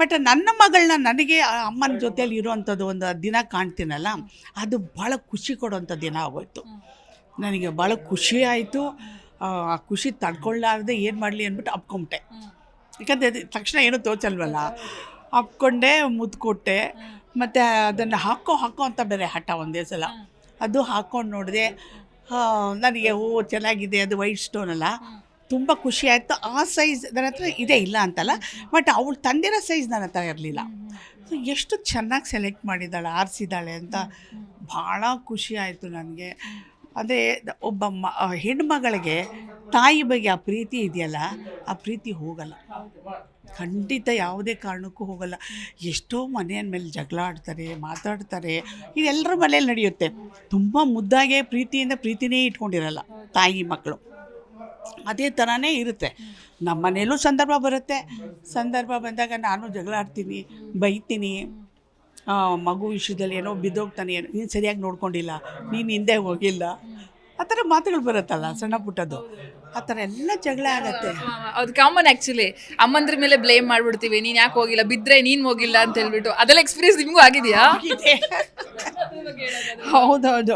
But ನನ್ನ ಮಗಳನ್ನ ನನಗೆ ಅಮ್ಮನ ಜೊತೆಯಲ್ಲಿ ಇರುವಂಥದ್ದು ಒಂದು ದಿನ ಕಾಣ್ತೀನಲ್ಲ, ಅದು ಭಾಳ ಖುಷಿ ಕೊಡುವಂಥ ದಿನ ಆಗೋಯ್ತು. ನನಗೆ ಭಾಳ ಖುಷಿ ಆಯಿತು. ಆ ಖುಷಿ ತಡ್ಕೊಳ್ಳಾರ್ದೆ ಏನು ಮಾಡಲಿ ಅಂದ್ಬಿಟ್ಟು ಅಪ್ಕೊಂಬಿಟ್ಟೆ. ಯಾಕಂದರೆ ತಕ್ಷಣ ಏನೂ ತೋಚಲ್ವಲ್ಲ. ಅಪ್ಕೊಂಡೆ, ಮುದ್ಕೊಟ್ಟೆ, ಮತ್ತು ಅದನ್ನು ಹಾಕೋ ಹಾಕೋ ಅಂತ ಬೇರೆ ಹಠ ಒಂದೇ ಸಲ. ಅದು ಹಾಕ್ಕೊಂಡು ನೋಡಿದೆ ನನಗೆ ಓ, ಚೆನ್ನಾಗಿದೆ, ಅದು ವೈಟ್ ಸ್ಟೋನ್ ಅಲ್ಲ. ತುಂಬ ಖುಷಿ ಆಯಿತು. ಆ ಸೈಜ್ ನನ್ನ ಹತ್ರ ಇದೆ ಇಲ್ಲ ಅಂತಲ್ಲ ಬಟ್ ಅವಳು ತಂದಿರೋ ಸೈಜ್ ನನ್ನ ಹತ್ರ ಇರಲಿಲ್ಲ. ಸೊ ಎಷ್ಟು ಚೆನ್ನಾಗಿ ಸೆಲೆಕ್ಟ್ ಮಾಡಿದ್ದಾಳೆ ಆರಿಸಿದ್ದಾಳೆ ಅಂತ ಭಾಳ ಖುಷಿ ಆಯಿತು ನನಗೆ. ಅಂದರೆ ಒಬ್ಬ ಮ ಹೆಣ್ಮಗಳಿಗೆ ತಾಯಿ ಬಗ್ಗೆ ಆ ಪ್ರೀತಿ ಇದೆಯಲ್ಲ ಆ ಪ್ರೀತಿ ಹೋಗಲ್ಲ. ಖಂಡಿತ ಯಾವುದೇ ಕಾರಣಕ್ಕೂ ಹೋಗಲ್ಲ. ಎಷ್ಟೋ ಮನೆಯ ಮೇಲೆ ಜಗಳ ಆಡ್ತಾರೆ ಮಾತಾಡ್ತಾರೆ. ಇದೆಲ್ಲರ ಮನೇಲಿ ನಡೆಯುತ್ತೆ. ತುಂಬ ಮುದ್ದಾಗೆ ಪ್ರೀತಿಯಿಂದ ಪ್ರೀತಿನೇ ಇಟ್ಕೊಂಡಿರಲ್ಲ ತಾಯಿ ಮಕ್ಕಳು. ಅದೇ ಥರನೇ ಇರುತ್ತೆ. ನಮ್ಮ ಮನೇಲೂ ಸಂದರ್ಭ ಬರುತ್ತೆ. ಸಂದರ್ಭ ಬಂದಾಗ ನಾನು ಜಗಳ ಆಡ್ತೀನಿ ಬೈತೀನಿ. ಮಗು ವಿಷಯದಲ್ಲಿ ಏನೋ ಬಿದ್ದೋಗ್ತಾನೆ ಏನೋ ನೀನು ಸರಿಯಾಗಿ ನೋಡ್ಕೊಂಡಿಲ್ಲ ನೀನು ಹಿಂದೆ ಹೋಗಿಲ್ಲ. ಆ ಥರ ಮಾತುಗಳು ಬರುತ್ತಲ್ಲ ಸಣ್ಣ ಪುಟ್ಟದ್ದು. ಆ ಥರ ಎಲ್ಲ ಜಗಳ ಆಗತ್ತೆ. ಅದು ಕಾಮನ್ ಆ್ಯಕ್ಚುಲಿ ಅಮ್ಮಂದ್ರ ಮೇಲೆ ಬ್ಲೇಮ್ ಮಾಡ್ಬಿಡ್ತೀವಿ. ನೀನು ಯಾಕೆ ಹೋಗಿಲ್ಲ? ಬಿದ್ದರೆ ನೀನು ಹೋಗಿಲ್ಲ ಅಂತ ಹೇಳ್ಬಿಟ್ಟು. ಅದೆಲ್ಲ ಎಕ್ಸ್ಪೀರಿಯನ್ಸ್ ನಿಮಗೂ ಆಗಿದೆಯಾ. ಹೌದೌದು.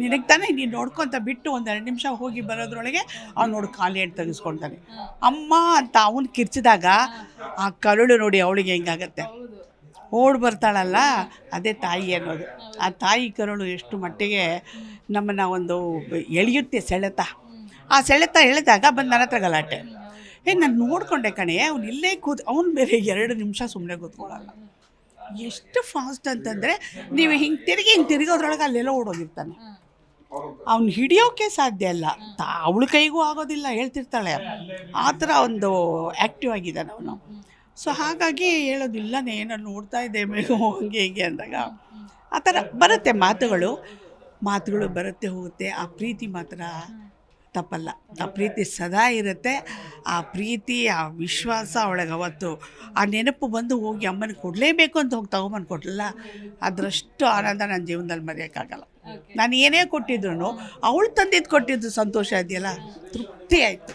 ನಿನಗೆ ತಾನೇ ನೀನು ನೋಡ್ಕೊತ ಬಿಟ್ಟು ಒಂದು ಎರಡು ನಿಮಿಷ ಹೋಗಿ ಬರೋದ್ರೊಳಗೆ ಅವ್ನು ನೋಡಿ ಖಾಲಿ ಅಂತ ತೆಗೆಸ್ಕೊಳ್ತಾನೆ ಅಮ್ಮ ಅಂತ ಅವನು ಕಿರ್ಚಿದಾಗ ಆ ಕರುಳು ನೋಡಿ ಅವಳಿಗೆ ಹೆಂಗಾಗತ್ತೆ. ಓಡ್ ಬರ್ತಾಳಲ್ಲ ಅದೇ ತಾಯಿ ಅನ್ನೋದು. ಆ ತಾಯಿ ಕರುಳು ಎಷ್ಟು ಮಟ್ಟಿಗೆ ನಮ್ಮನ್ನು ಒಂದು ಎಳೆಯುತ್ತೆ ಸೆಳೆತ. ಆ ಸೆಳೆತ ಎಳೆದಾಗ ಬಂದು ನನ್ನ ಹತ್ರ ಗಲಾಟೆ. ಏ ನಾನು ನೋಡ್ಕೊಂಡೆ ಕಣೆ ಅವ್ನು ಇಲ್ಲೇ ಕೂತ್ ಅವ್ನು ಬೇರೆ ಎರಡು ನಿಮಿಷ ಸುಮ್ಮನೆ ಕೂತ್ಕೊಳ್ಳಲ್ಲ. ಎಷ್ಟು ಫಾಸ್ಟ್ ಅಂತಂದರೆ ನೀವು ಹಿಂಗೆ ತಿರುಗಿ ಹಿಂಗೆ ತಿರುಗೋದ್ರೊಳಗೆ ಅಲ್ಲೆಲ್ಲ ಓಡೋಗಿರ್ತಾನೆ. ಅವ್ನು ಹಿಡಿಯೋಕೆ ಸಾಧ್ಯ ಅಲ್ಲ ತಾ ಅವಳ ಕೈಗೂ ಆಗೋದಿಲ್ಲ ಹೇಳ್ತಿರ್ತಾಳೆ. ಆ ಥರ ಒಂದು ಆ್ಯಕ್ಟಿವ್ ಆಗಿದ್ದಾನೆ ಅವನು. ಸೊ ಹಾಗಾಗಿ ಹೇಳೋದಿಲ್ಲನೇ ನಾನು ನೋಡ್ತಾ ಇದ್ದೆ ಮೇಘ ಹಂಗೆ ಹೀಗೆ ಅಂದಾಗ ಆ ಥರ ಬರುತ್ತೆ ಮಾತುಗಳು. ಮಾತುಗಳು ಬರುತ್ತೆ ಹೋಗುತ್ತೆ. ಆ ಪ್ರೀತಿ ಮಾತ್ರ ತಪ್ಪಲ್ಲ. ಆ ಪ್ರೀತಿ ಸದಾ ಇರುತ್ತೆ. ಆ ಪ್ರೀತಿ ಆ ವಿಶ್ವಾಸ ಅವಳಿಗೆ ಅವತ್ತು. ಆ ನೆನಪು ಬಂದು ಹೋಗಿ ಅಮ್ಮನಿಗೆ ಕೊಡಲೇಬೇಕು ಅಂತ ಹೋಗಿ ತಗೊಂಬಂದು ಕೊಡಲಿಲ್ಲ ಅದರಷ್ಟು ಆನಂದ ನನ್ನ ಜೀವನದಲ್ಲಿ ಮರೆಯೋಕ್ಕಾಗಲ್ಲ. ನಾನು ಏನೇ ಕೊಟ್ಟಿದ್ರು ಅವಳು ತಂದಿದ್ದು ಕೊಟ್ಟಿದ್ದು ಸಂತೋಷ ಇದೆಯಲ್ಲ ತೃಪ್ತಿ ಆಯಿತು.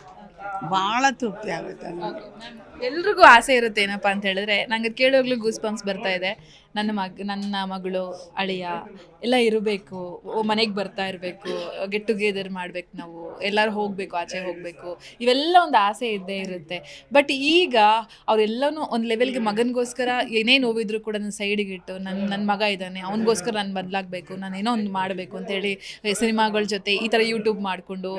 ಭಾಳ ತೃಪ್ತಿ ಆಗುತ್ತೆ. ನನಗೆ ಎಲ್ರಿಗೂ ಆಸೆ ಇರುತ್ತೆ ಏನಪ್ಪ ಅಂತ ಹೇಳಿದ್ರೆ ನಂಗೆ ಅದ್ ಕೇಳುವಾಗ್ಲೂ ಗೂಸ್ ಪಂಪ್ಸ್ ಬರ್ತಾ ಇದೆ. ನನ್ನ ಮಗ, ನನ್ನ ಮಗಳು, ಅಳಿಯ ಎಲ್ಲ ಇರಬೇಕು ಮನೆಗೆ ಬರ್ತಾ ಇರಬೇಕು ಗೆಟ್ ಟುಗೆದರ್ ಮಾಡ್ಬೇಕು ನಾವು, ಎಲ್ಲರೂ ಹೋಗಬೇಕು, ಆಚೆ ಹೋಗಬೇಕು, ಇವೆಲ್ಲ ಒಂದು ಆಸೆ ಇದ್ದೇ ಇರುತ್ತೆ. ಬಟ್ ಈಗ ಅವರೆಲ್ಲನೂ ಒಂದು ಲೆವೆಲ್ಗೆ ಮಗನಿಗೋಸ್ಕರ ಏನೇ ನೋವಿದ್ರು ಕೂಡ ನನ್ನ ಸೈಡಿಗೆ ಇಟ್ಟು ನನ್ನ ನನ್ನ ಮಗ ಇದ್ದಾನೆ, ಅವನಿಗೋಸ್ಕರ ನಾನು ಬದಲಾಗಬೇಕು, ನಾನು ಏನೋ ಒಂದು ಮಾಡಬೇಕು ಅಂತೇಳಿ ಸಿನಿಮಾಗಳ ಜೊತೆ ಈ ಥರ ಯೂಟ್ಯೂಬ್ ಮಾಡಿಕೊಂಡು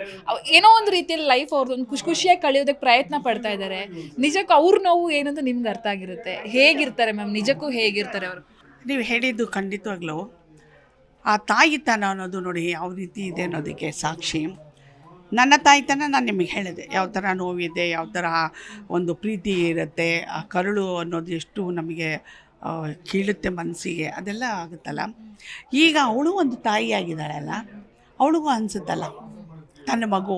ಏನೋ ಒಂದು ರೀತಿಯಲ್ಲಿ ಲೈಫ್ ಅವ್ರದ್ದು ಒಂದು ಖುಷಿ ಖುಷಿಯಾಗಿ ಕಳೆಯೋದಕ್ಕೆ ಪ್ರಯತ್ನ ಪಡ್ತಾ ಇದ್ದಾರೆ ನಿಜಕ್ಕೂ ಅವ್ರ ನೋವು ಏನಂತ ನಿಮ್ಗೆ ಅರ್ಥ ಆಗಿರುತ್ತೆ. ಹೇಗಿರ್ತಾರೆ ಮ್ಯಾಮ್? ನಿಜಕ್ಕೂ ಹೇಗಿರ್ತಾರೆ ಅವರು? ನೀವು ಹೇಳಿದ್ದು ಖಂಡಿತವಾಗ್ಲೂ ಆ ತಾಯಿತನ ಅನ್ನೋದು ನೋಡಿ ಯಾವ ರೀತಿ ಇದೆ ಅನ್ನೋದಕ್ಕೆ ಸಾಕ್ಷಿ. ನನ್ನ ತಾಯಿತನ ನಾನು ನಿಮಗೆ ಹೇಳಿದೆ, ಯಾವ ಥರ ನೋವಿದೆ, ಯಾವ ಥರ ಒಂದು ಪ್ರೀತಿ ಇರುತ್ತೆ, ಆ ಕರುಳು ಅನ್ನೋದು ಎಷ್ಟು ನಮಗೆ ಕೀಳುತ್ತೆ ಮನಸ್ಸಿಗೆ, ಅದೆಲ್ಲ ಆಗುತ್ತಲ್ಲ. ಈಗ ಅವಳು ಒಂದು ತಾಯಿಯಾಗಿದ್ದಾಳಲ್ಲ ಅವಳಿಗೂ ಅನಿಸುತ್ತಲ್ಲ, ತನ್ನ ಮಗು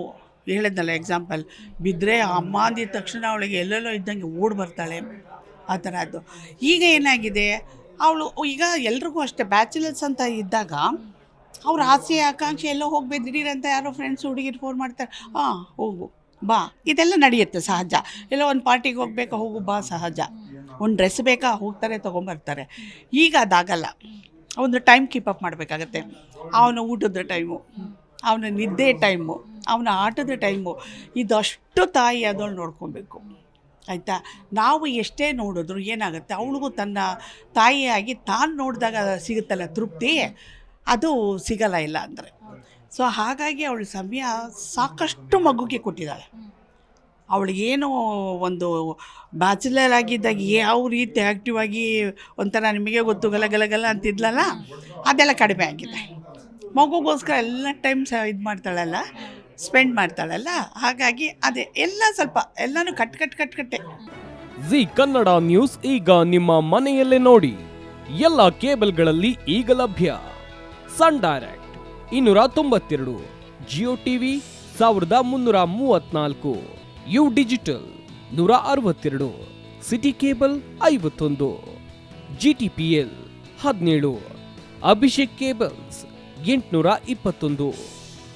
ಹೇಳಿದ್ನಲ್ಲ ಎಕ್ಸಾಂಪಲ್ ಬಿದ್ದರೆ ಅಮ್ಮ ಅಂದಿದ ತಕ್ಷಣ ಅವಳಿಗೆ ಎಲ್ಲೆಲ್ಲೋ ಇದ್ದಂಗೆ ಓಡಿ ಬರ್ತಾಳೆ, ಆ ಅದು ಈಗ ಏನಾಗಿದೆ ಅವಳು ಈಗ ಎಲ್ರಿಗೂ ಅಷ್ಟೇ ಬ್ಯಾಚುಲರ್ಸ್ ಅಂತ ಇದ್ದಾಗ ಅವ್ರ ಆಸೆ ಆಕಾಂಕ್ಷೆ ಎಲ್ಲೋ ಹೋಗ್ಬೇಕು. ದಿಢೀರಂತ ಯಾರೋ ಫ್ರೆಂಡ್ಸ್ ಹುಡುಗಿರು ಫೋನ್ ಮಾಡ್ತಾರೆ. ಹಾಂ ಹೋಗು ಬಾ. ಇದೆಲ್ಲ ನಡೆಯುತ್ತೆ ಸಹಜ. ಎಲ್ಲೋ ಒಂದು ಪಾರ್ಟಿಗೆ ಹೋಗ್ಬೇಕಾ ಹೋಗು ಬಾ ಸಹಜ. ಒಂದು ಡ್ರೆಸ್ ಬೇಕಾ ಹೋಗ್ತಾರೆ ತೊಗೊಂಬರ್ತಾರೆ. ಈಗ ಅದಾಗಲ್ಲ. ಒಂದು ಟೈಮ್ ಕೀಪ್ ಅಪ್ ಮಾಡಬೇಕಾಗತ್ತೆ. ಅವನ ಊಟದ ಟೈಮು ಅವನ ನಿದ್ದೆ ಟೈಮು ಅವನ ಆಟದ ಟೈಮು ಇದಷ್ಟು ತಾಯಿ ಅದೊಳು ನೋಡ್ಕೊಬೇಕು. ಆಯಿತಾ? ನಾವು ಎಷ್ಟೇ ನೋಡಿದ್ರು ಏನಾಗುತ್ತೆ? ಅವಳಿಗೂ ತನ್ನ ತಾಯಿಯಾಗಿ ತಾನು ನೋಡಿದಾಗ ಸಿಗುತ್ತಲ್ಲ ತೃಪ್ತಿ? ಅದು ಸಿಗಲ್ಲ ಇಲ್ಲ ಅಂದರೆ. ಸೊ, ಹಾಗಾಗಿ ಅವಳು ಸಮಯ ಸಾಕಷ್ಟು ಮಗುಗೆ ಕೊಟ್ಟಿದ್ದಾಳೆ. ಅವಳಿಗೇನು ಒಂದು ಬ್ಯಾಚುಲರ್ ಆಗಿದ್ದಾಗ ಯಾವ ರೀತಿ ಆ್ಯಕ್ಟಿವ್ ಆಗಿ ಒಂಥರ ನಿಮಗೆ ಗೊತ್ತು ಗಲಗಲಗಲ ಗಲ ಗಲ ಅಂತಿದ್ಲಲ್ಲ? ಅದೆಲ್ಲ ಕಡಿಮೆ ಆಗಿದೆ. ಮಗುಗೋಸ್ಕರ ಎಲ್ಲ ಟೈಮ್ಸ್ ಇದು ಮಾಡ್ತಾಳಲ್ಲ ಸ್ಪೆಂಡ್ ಮಾಡ್ತಾಳಲ್ಲ? ಹಾಗಾಗಿ ಅದೇ, ಎಲ್ಲ ಸ್ವಲ್ಪ, ಎಲ್ಲನೂ ಕಟ್ ಕಟ್ ಕಟ್, ಕಟ್ಟೆ. ಜಿ ಕನ್ನಡ ನ್ಯೂಸ್ ಈಗ ನಿಮ್ಮ ಮನೆಯಲ್ಲೇ ನೋಡಿ. ಎಲ್ಲ ಕೇಬಲ್ಗಳಲ್ಲಿ ಈಗ ಲಭ್ಯ. ಸನ್ ಡೈರೆಕ್ಟ್, ಇನ್ನೂರ ತೊಂಬತ್ತೆರಡು, ಜಿಯೋ ಟಿವಿ, ಸಾವಿರದ ಮುನ್ನೂರ ಮೂವತ್ನಾಲ್ಕು ಯು ಡಿಜಿಟಲ್, ನೂರ ಅರವತ್ತೆರಡು, ಸಿಟಿ ಕೇಬಲ್ ಐವತ್ತೊಂದು ಜಿ ಟಿ ಪಿ ಎಲ್ ಹದಿನೇಳು, ಅಭಿಷೇಕ್ ಕೇಬಲ್ಸ್ ಎಂಟುನೂರ ಇಪ್ಪತ್ತೊಂದು.